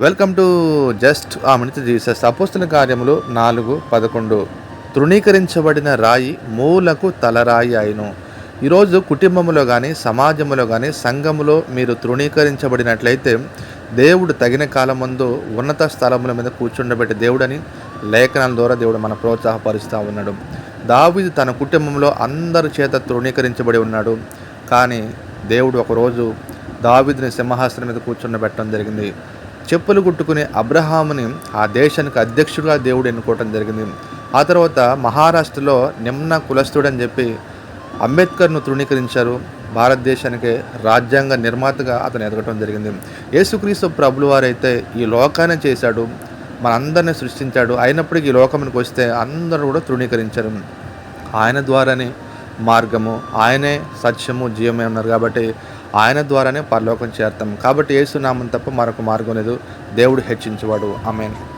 Welcome to just a minute Jesus. అపోస్తుల కార్యములు నాలుగు పదకొండు. తృణీకరించబడిన రాయి మూలకు తలరాయి అయిను. ఈరోజు కుటుంబంలో కానీ సమాజంలో కానీ సంఘములో మీరు తృణీకరించబడినట్లయితే దేవుడు తగిన కాలం ముందు ఉన్నత స్థలముల మీద కూర్చుండబెట్టే దేవుడని లేఖనాల ద్వారా దేవుడు మన ప్రోత్సాహపరుస్తూ ఉన్నాడు. దావిది తన కుటుంబంలో అందరి చేత తృణీకరించబడి ఉన్నాడు. కానీ దేవుడు ఒకరోజు దావిదిని సింహాసనం మీద కూర్చుండబెట్టడం జరిగింది. చెప్పులు కుట్టుకునే అబ్రహాముని ఆ దేశానికి అధ్యక్షుడిగా దేవుడు ఎన్నుకోవటం జరిగింది. ఆ తర్వాత మహారాష్ట్రలో నిమ్న కులస్థుడని చెప్పి అంబేద్కర్ను తృణీకరించారు. భారతదేశానికి రాజ్యాంగ నిర్మాతగా అతను ఎదగటం జరిగింది. యేసుక్రీస్తు ప్రభులు వారైతే ఈ లోకాన్ని చేశాడు. మనందరిని సృష్టించాడు. అయినప్పటికీ ఈ లోకానికి వస్తే అందరూ కూడా తృణీకరించారు. ఆయన ద్వారానే మార్గము ఆయనే సత్యము జీవమే ఉన్నారు కాబట్టి ఆయన ద్వారానే పరలోకం చేరతాం. కాబట్టి ఏసునామం తప్ప మరొక మార్గం లేదు. దేవుడు హెచ్చించేవాడు. ఆమెను.